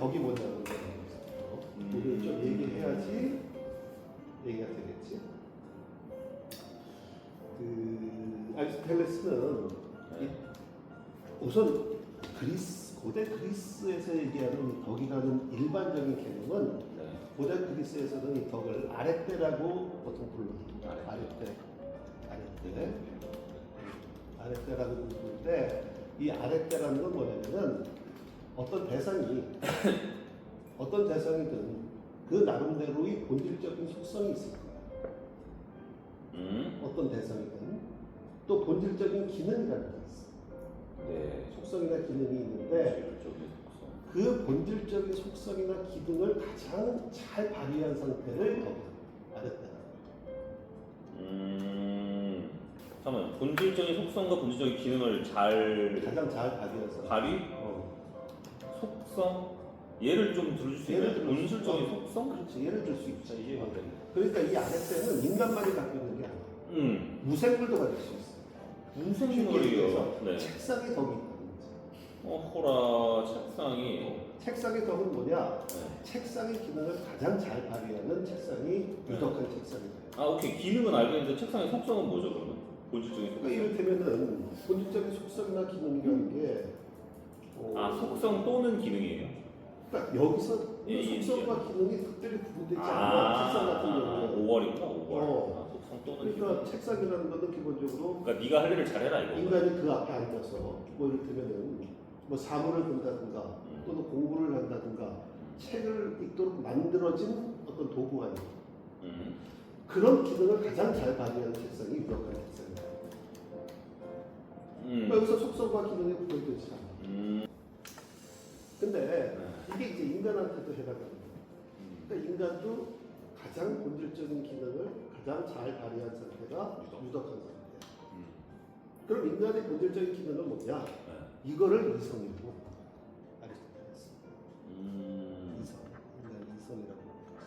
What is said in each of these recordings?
덕이 뭐냐고 음. 우리는 좀 얘기해야지 얘기가 되겠지. 그 아리스토텔레스는 네. 우선 그리스 고대 그리스에서 얘기하는 덕이라는 일반적인 개념은 네. 고대 그리스에서는 이 덕을 아랫대라고 보통 불러요. 아랫대, 아랫대, 아랫대라고 부르는데 이 아랫대라는 건 뭐냐면은 어떤 대상이 어떤 대상이든 그 나름대로의 본질적인 속성이 있을 거야. 음. 어떤 대상이든 또 본질적인 기능이라는 게 있어. 네. 속성이나 기능이 있는데. 그 본질적인 속성이나 기능을 가장 잘 발휘한 상태를 덕이다. 아랫대라. 음. 잠깐만. 본질적인 속성과 본질적인 기능을 잘 가장 잘 발휘한 상태. 발휘? 어. 속성? 예를 좀 들어줄 수 예를 있나요? 들어 본질적인 속성? 그렇지. 예를 들 수 있죠. 자, 이해가 되네. 그러니까 이 아랫대는 인간만이 갖고 있는 게 아니야. 음. 무생물도 가질 수 있어. 쉽게? 얘기해서 네. 책상에 덕이 있다는 거지. 어호라 책상이 책상의 덕은 뭐냐? 네. 책상의 기능을 가장 잘 발휘하는 책상이 유덕한 책상이다. 아 오케이 기능은 알겠는데 책상의 속성은 뭐죠 그러면? 본질적인 그러니까 속성 이를테면은 본질적인 속성이나 기능이라는 게 어, 아 속성 또는 기능이에요? 그러니까 여기서 예, 예, 속성과 기능이 특별히 구분되지 않아 아 책상 같은 경우는 5월이구나 5월 어. 아, 속성 또는 그러니까 기능 책상이라는 것은 기본적으로 그러니까 네가 할 일을 잘해라 이거 인간이 그 앞에 앉아서 뭐 이를테면은 뭐 사물을 본다든가 음. 또는 공부를 한다든가 책을 읽도록 만들어진 어떤 도구가 있는 음. 그런 기능을 가장 잘 발휘하는 책상이 유력한 책상이다. 음. 그러니까 여기서 속성과 기능이 구분되지 않아. 음. 근데 네. 이게 이제 인간한테도 해당합니다. 음. 그러니까 인간도 가장 본질적인 기능을 가장 잘 발휘한 상태가 유덕. 유덕한 상태야. 음. 그럼 인간의 본질적인 기능은 뭐냐? 네. 이거를 이성이고 아리스토텔레스 음. 이성 인간 이성이라고 하는 거지.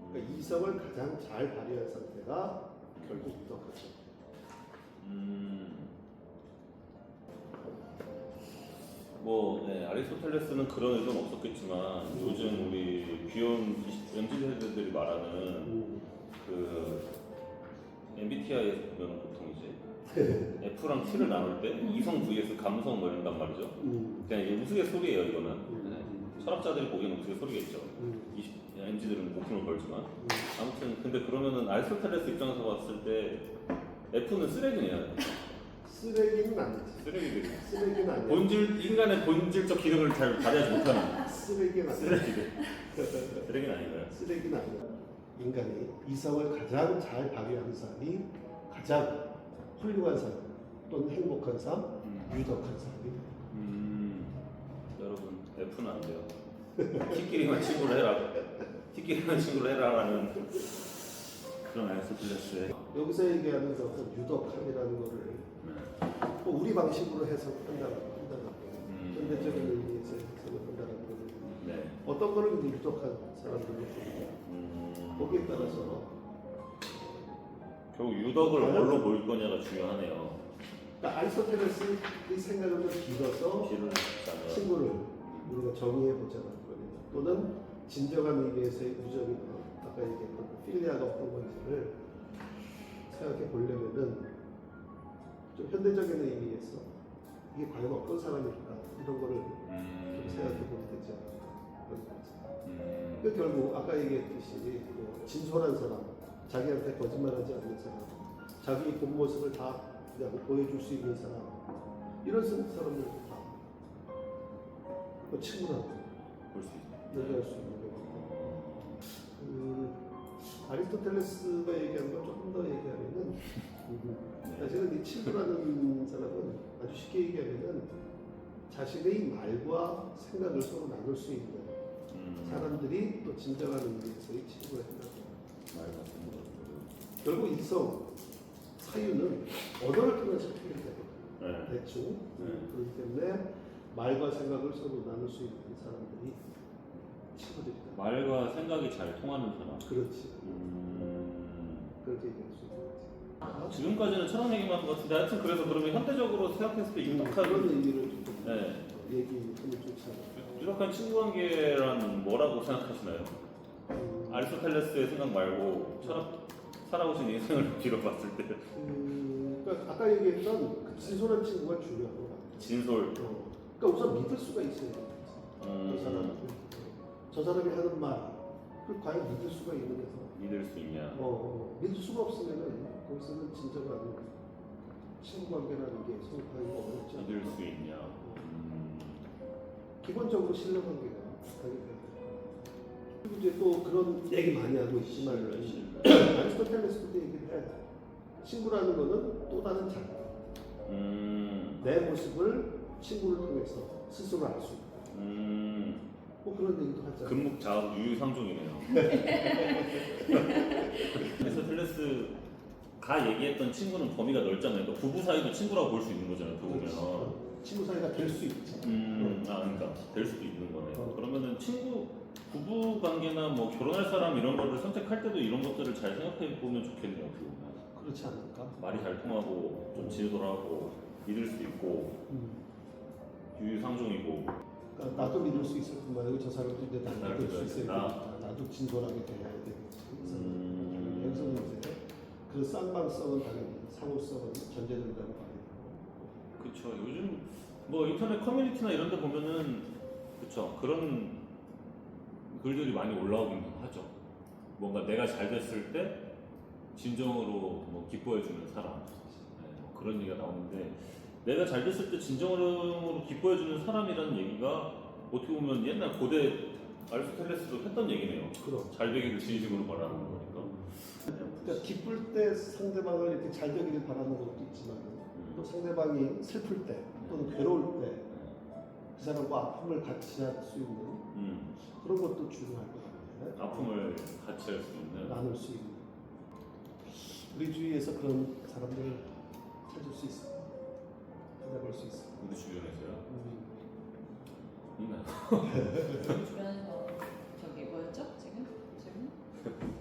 음. 그러니까 이성을 가장 잘 발휘한 상태가 결국 유덕한 상태. 음. 뭐 네, 아리스토텔레스는 그런 의도는 없었겠지만 요즘 우리 귀여운 MZ 세대들이 말하는 음. 그 MBTI에서 보면 보통 이제 F랑 T를 나눌 때 이성 vs 감성 뭐 이런단 말이죠. 음. 그냥 이게 우스갯소리예요 이거는. 음. 네. 철학자들이 보기에는 우스갯소리겠죠. 음. 20, MZ들은 목숨을 걸지만 음. 아무튼 근데 그러면은 아리스토텔레스 입장에서 봤을 때 F는 쓰레기네요. 쓰레기는 아니지. 쓰레기들이. 쓰레기는 아니야. 본질 인간의 본질적 기능을 잘 발휘하지 못하는 쓰레기는 아니야. 쓰레기들. 쓰레기는 아닌가요? 쓰레기는 아니야. 인간이 이성을 가장 잘 발휘하는 사람이 가장 훌륭한 사람 또는 행복한 사람, 유덕한 사람이 음, 여러분 F는 안 돼요. 티끼리만 친구를 해라. 티끼리만 친구를 해라라는 그런 아리스토텔레스의 여기서 얘기하는 그 어떤 유덕함이라는 거를 뭐 우리 방식으로 해석한다고 한다고 음. 현대적인 의미에서 해석을 거는 네. 어떤 거를 유덕한 사람들이 음, 거기에 따라서 결국 유덕을 뭘로 보일 거냐가 중요하네요. 그러니까 아리스토텔레스의 생각을 좀 길을 짜면 친구를 우리가 정의해 보자는 거거든요. 또는 진정한 의미에서의 우정이나 아까 얘기했던 그 필리아가 어떤 건지를 생각해 보려면은 좀 현대적인 의미에서 이게 과연 어떤 사람일까 이런 거를 좀 음, 생각해 보면 되지 않을까 그런. 음, 그 결국 아까 얘기했듯이 뭐 진솔한 사람, 자기한테 거짓말하지 않는 사람, 자기 본 모습을 다 그냥 보여줄 수 있는 사람 이런 사람들도 다뭐 친구라고 볼수 있네. 얘기할 수 있는 아리스토텔레스가 얘기한 걸 조금 더 얘기하면은 네. 사실은 이 친구라는 사람은 아주 쉽게 얘기하면은 자신의 말과 생각을 서로 나눌 수 있는 음, 사람들이 또 진정한 의미에서의 친구가 된다. 말 같은 거. 결국 이성 사유는 언어를 통해서 표현돼요. 네. 대충 네. 그렇기 때문에 말과 생각을 서로 나눌 수 있는 사람들이 친구들이다. 말과 생각이 잘 통하는 사람. 그렇지. 음, 그렇게 얘기할 수 있는 거지. 지금까지는 철학 얘기만 한 것 같은데 하여튼 그래서 그러면 현대적으로 생각했을 때 음, 유독한 그런 좀 네. 얘기하면 좀 유력한 친구 관계란 뭐라고 생각하시나요? 음, 아리스토텔레스의 생각 말고 철학 살아오신 인생을 빌어봤을 때 음, 그러니까 아까 얘기했던 그 진솔한 친구가 중요한 것 같아요. 진솔 어, 그러니까 우선 믿을 수가 있어야 돼요. 저 사람, 음, 저 사람이 하는 말, 그걸 과연 믿을 수가 있느냐서. 믿을 수 있냐? 어, 어, 믿을 수가 없으면은 거기서는 진정한 친구 관계라는 게 성립하기가 어렵지 않아요. 믿을 수 있냐? 음, 기본적으로 신뢰 관계가 가게 돼요. 그리고 이제 또 그런 얘기 많이 하고 있지만 아리스토텔레스도 얘기를 해. 친구라는 거는 또 다른 자기. 음, 내 모습을 친구를 통해서 스스로 알수 있다. 음, 뭐 그런 얘기도 하잖아요. 금묵자학 유유상종이네요. 아리스토텔레스 가 얘기했던 친구는 범위가 넓잖아요. 그러니까 부부 사이도 친구라고 볼 수 있는 거잖아요. 그 보면. 친구 사이가 될 수 있지. 음, 아, 그러니까 될 수도 있는 거네요. 어. 그러면은 친구, 부부 관계나 뭐 결혼할 사람 이런 거를 선택할 때도 이런 것들을 잘 생각해 보면 좋겠네요. 어떻게 보면. 그렇지 않을까? 말이 잘 통하고 좀 진솔하고 믿을 수 있고 음. 유유상종이고 그러니까 나도 믿을 수 있을 뿐만 아니고 저 사람도 이제 나를 믿을 수 있어야 되니까 나도 진솔하게 돼야 되겠지. 그래서 음. 여기서는 이제 그 쌍방성은 당연히 상호성은 전제된다고 봐요. 그쵸 요즘 뭐 인터넷 커뮤니티나 이런 데 보면은 그쵸 그런 글들이 많이 올라오긴 하죠 뭔가 내가 잘 됐을 때 진정으로 뭐 기뻐해 주는 사람 네, 뭐 그런 얘기가 나오는데 내가 잘 됐을 때 진정으로 기뻐해주는 사람이라는 얘기가 어떻게 보면 옛날 고대 아리스토텔레스도 했던 얘기네요 그럼. 잘 되기를 진심으로 바라는 거니까 그러니까 기쁠 때 상대방을 이렇게 잘 되기를 바라는 것도 있지만 또 음. 상대방이 슬플 때 또는 괴로울 때 그 사람과 아픔을 같이 할 수 있는 음, 그런 것도 중요할 것 같아요. 아픔을 같이 할 수 있는 나눌 수 있는 우리 주위에서 그런 사람들 찾을 수 있어. 찾아볼 수 있어. 우리 주변에서요 음. 있나요? 주변에서 저기 뭐였죠? 지금? 지금?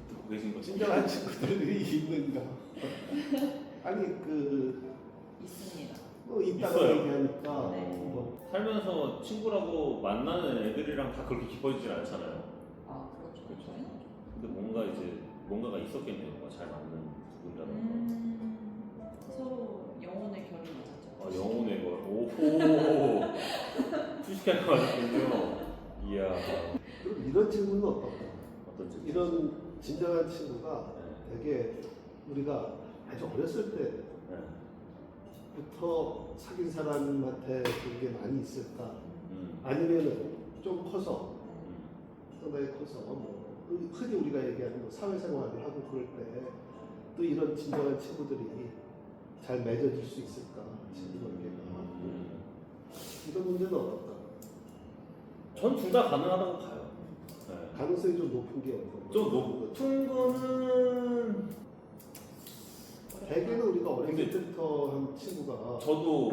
듣고 계신 거죠? 진정한 친구들이 있는가? 아니 그 있습니다. 뭐 있다고 있어요. 얘기하니까 네. 뭐 살면서 친구라고 만나는 애들이랑 다 그렇게 기뻐지질 않잖아요. 아 그렇죠. 그렇죠. 근데 뭔가 이제 뭔가가 있었겠네요. 뭔가 잘 맞는 분이라는 음, 서로 영혼의 결이. 거. 아, 영혼의 걸. 오호. 투식하게 맞았군요. 이야. 그럼 이런 질문은 어떨까? 어떤 지 이런 진정한 친구가 네. 되게 우리가 아주 어렸을 네. 때부터 사귄 사람한테 그런 게 많이 있을까? 음. 아니면은 좀 커서 음. 상당히 커서 뭐 흔히 우리가 얘기하는 뭐 사회생활을 하고 그럴 때 또 이런 진정한 친구들이 잘 맺어질 수 있을까? 친구 관계가 음. 이런 문제는 어떨까? 전둘 다 가능하다고 봐요. 네. 가능성이 좀 높은 게 어떤 좀 높은 거는 대개는 우리가 어렸을 근데- 때부터 한 친구가 저도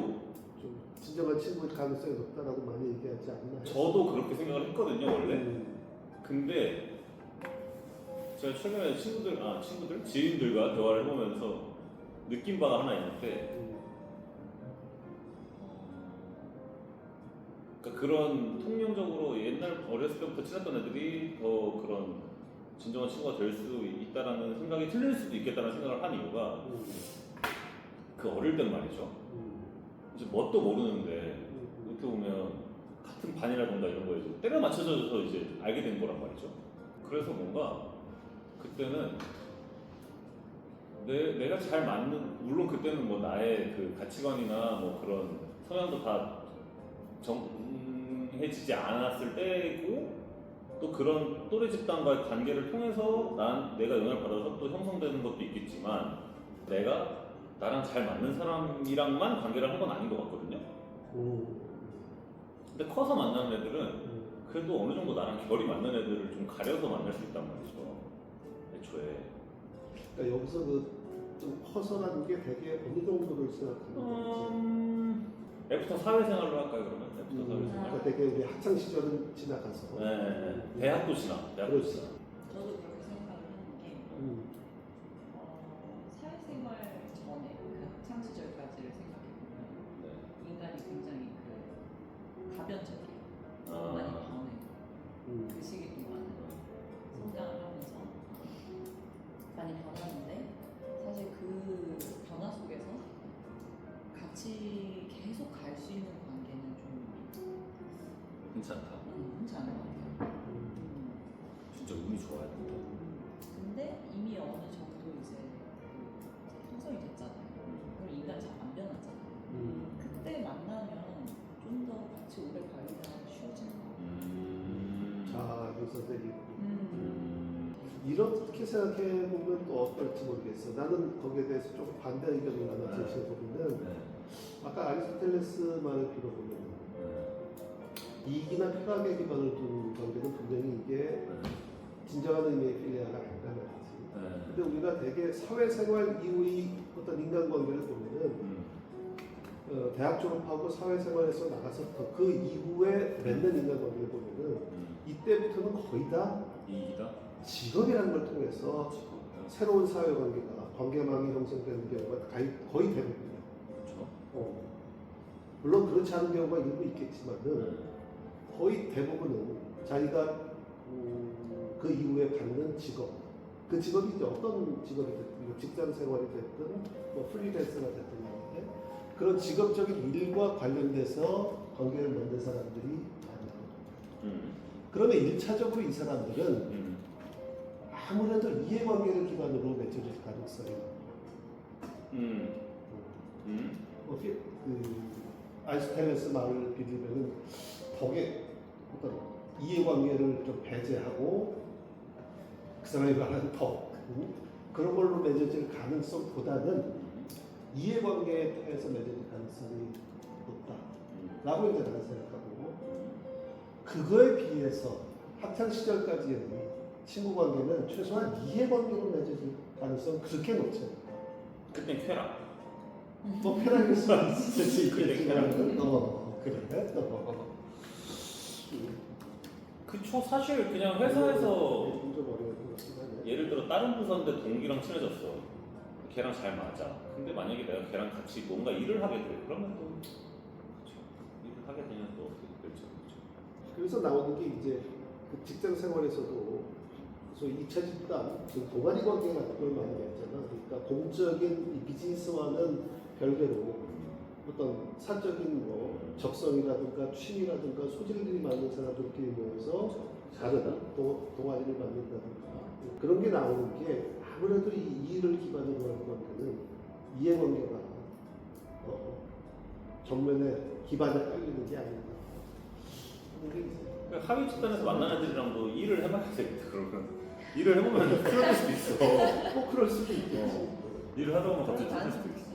좀 진정한 친구일 가능성이 높다라고 많이 얘기하지 않나? 저도 그렇게 생각을 했거든요 원래. 음, 근데 제가 최근에 친구들 아 친구들 지인들과 대화를 해보면서 느낀 바가 하나 있는데 음, 그러니까 그런 통념적으로 옛날 어렸을 때부터 친했던 애들이 더 그런 진정한 친구가 될 수 있다라는 생각이 틀릴 수도 있겠다는 생각을 한 이유가 음, 그 어릴 땐 말이죠 음, 이제 뭣도 모르는데 음, 이렇게 보면 같은 반이라던가 이런 거에 이제 때려 맞춰져서 이제 알게 된 거란 말이죠. 그래서 뭔가 그때는 내, 내가 잘 맞는 물론 그때는 뭐 나의 그 가치관이나 뭐 그런 성향도 다 정해지지 않았을 때고 또 그런 또래 집단과의 관계를 통해서 난 내가 영향을 받아서 또 형성되는 것도 있겠지만 내가 나랑 잘 맞는 사람이랑만 관계를 한 건 아닌 것 같거든요. 음, 근데 커서 만나는 애들은 음. 그래도 어느 정도 나랑 결이 맞는 애들을 좀 가려서 만날 수 있단 말이죠. 애초에. 그러니까 여기서 그좀 커서라는 게 되게 어느 정도를 생각하는 건지. 음, 애프터 사회생활로 할까요 그러면? 애프터 음, 사회생활. 그러니까 되게 우리 학창 시절은 지나가서. 네, 네, 네. 대학도 지나. 대학도 그렇지. 지나. 괜찮다. 음, 흔치 않은 것 같아요. 음, 음. 진짜 운이 좋아야 된다. 근데 이미 어느 정도 이제 그 형성이 됐잖아요. 그럼 인간 잘 안 변하잖아요. 음. 그때 만나면 좀 더 같이 오래 가기가 쉬워지는 것 같아요. 음. 자, 그 선생님. 음. 음. 이렇게 생각해 보면 또 어떨지 모르겠어. 나는 거기에 대해서 조금 반대 의견을 하나 네. 제시해 보면은 네. 아까 아리스토텔레스 말을 빌어보면 네. 이익이나 쾌락에 기반을 둔 관계는 분명히 이게 네. 진정한 의미의 필리아가 아니다 말이지. 네. 근데 우리가 되게 사회생활 이후의 어떤 인간관계를 보면은 음. 어, 대학 졸업하고 사회생활에서 나가서부터 그 이후에 맺는 인간관계를 보면은 음. 이때부터는 거의 다 이익이다. 직업이라는 걸 통해서 새로운 사회관계가 관계망이 형성되는 경우가 거의, 거의 대부분이에요. 그렇죠. 어. 물론 그렇지 않은 경우가 일부 있겠지만은 네. 거의 대부분은 자기가 음, 그 이후에 갖는 직업, 그 직업이 이제 어떤 직업이 됐든, 뭐 직장 생활이 됐든, 뭐 프리랜서가 됐든 간에 그런 직업적인 일과 관련돼서 관계를 맺는 사람들이 많아요. 음. 그러면 일차적으로 이 사람들은 음. 아무래도 이해관계를 기반으로 맺어질 가능성이. 음. 음. 뭐, 피- 그 아이스텔레스 말을 빌리면은 덕에 어떤 이해관계를 좀 배제하고 그 사람이 말하는 덕 음? 그런 걸로 맺어질 가능성보다는 음. 이해관계에 통해서 맺어질 가능성이 높다라고 이제 나는 생각하고 그거에 비해서 학창 시절까지의 친구 관계는 최소한 이해관계로 맺어질 가능성 은 그렇게 높지 않다. 그땐 쾌락. 뭐 편하게 쓸수 있을지 그래, 있겠지만 어 그래 어. 그쵸 사실 그냥 회사에서. 예를 들어 다른 부서인데 동기랑 친해졌어. 걔랑 잘 맞아. 근데 만약에 내가 걔랑 같이 뭔가 일을 하게 돼. 그러면 또 그쵸. 일을 하게 되면 또 어떻게 될지 모르죠. 그래서 나오는 게 이제 그 직장 생활에서도 소위 2차 집단, 그 동아리 관계 같은 걸 많이 맺잖아. 그러니까 공적인 이 비즈니스와는 별개로 어떤 사적인 뭐 적성이라든가 취미라든가 소질들이 맞는 사람들끼리 모여서 다른 동, 동아리를 만든다든가 그런 게 나오는 게 아무래도 이 일을 기반으로 하는 관계는 이해관계가 어, 전면에 기반에 깔리는 게 아닌가. 그런 게 이제 그러니까 하위 집단에서 만나는 애들이랑도 일을 해봐야 되겠다. 그러면 일을 해보면 틀어질 수도 있어. 뭐 그럴 수도 있겠지. 일을 하다 보면 갑자기 틀릴 수도 있어.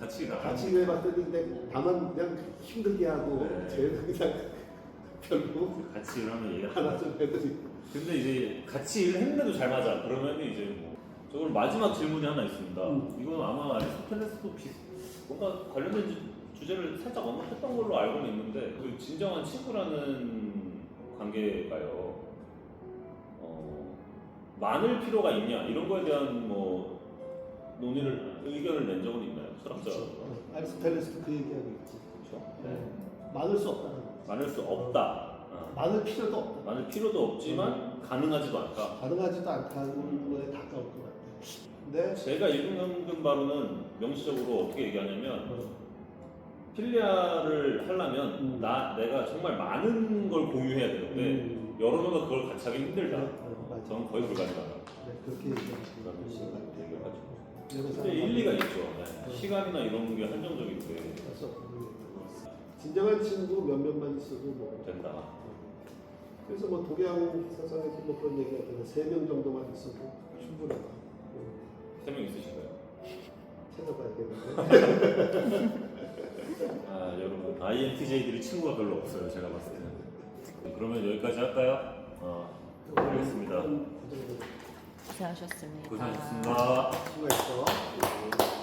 같이 일하고. 같이 일해봤더니 근데 다만 그냥 힘들게 하고 네. 쟤는 그냥 별로 같이 일하면 얘가 하나 좀 애들이 근데 이제 같이 일을 했는데도 잘 맞아. 그러면 이제 뭐. 저걸 마지막 질문이 하나 있습니다. 음. 이건 아마 아리스토텔레스도 비, 뭔가 관련된 주, 주제를 살짝 언급했던 걸로 알고는 있는데 그 진정한 친구라는 관계가요. 어, 많을 필요가 있냐 이런 거에 대한 뭐 논의를 의견을 낸 적은 있나요? 철학자. 어, 아리스토텔레스도 그 얘기하고 있지. 그렇죠. 네. 많을 수 없다는 거지. 많을 수 없다. 어. 많을 필요도 없다. 많을 필요도 없지만 가능하지도 않다. 가능하지도 않다는 거에 가까울 것 같아. 근데 제가 읽은 바로는 명시적으로 어떻게 얘기하냐면 어, 필리아를 하려면 음. 나 내가 정말 많은 걸 공유해야 되는데 음, 여러 명과 그걸 같이 하기 힘들다. 어, 맞아. 저는 거의 불가능하다. 네, 그렇게 얘기하시는 그런 것 식으로 같아. 얘기를 하죠. 그래서 근데 일리가 있죠. 네. 음. 시간이나 이런 게 한정적인데 그래서 진정한 친구 몇몇만 있어도 뭐 된다. 그래서 뭐 동양 사상에서 뭐 그런 얘기가 되는 세명 정도만 있어도 충분하다. 어, 세명 있으신가요? 찾아봐야겠는데. 아 여러분 INTJ들이 친구가 별로 없어요. 제가 봤을 때는. 그러면 여기까지 할까요? 어, 알겠습니다. 그 정도 고생하셨습니다. 고생하셨습니다. 수고했어.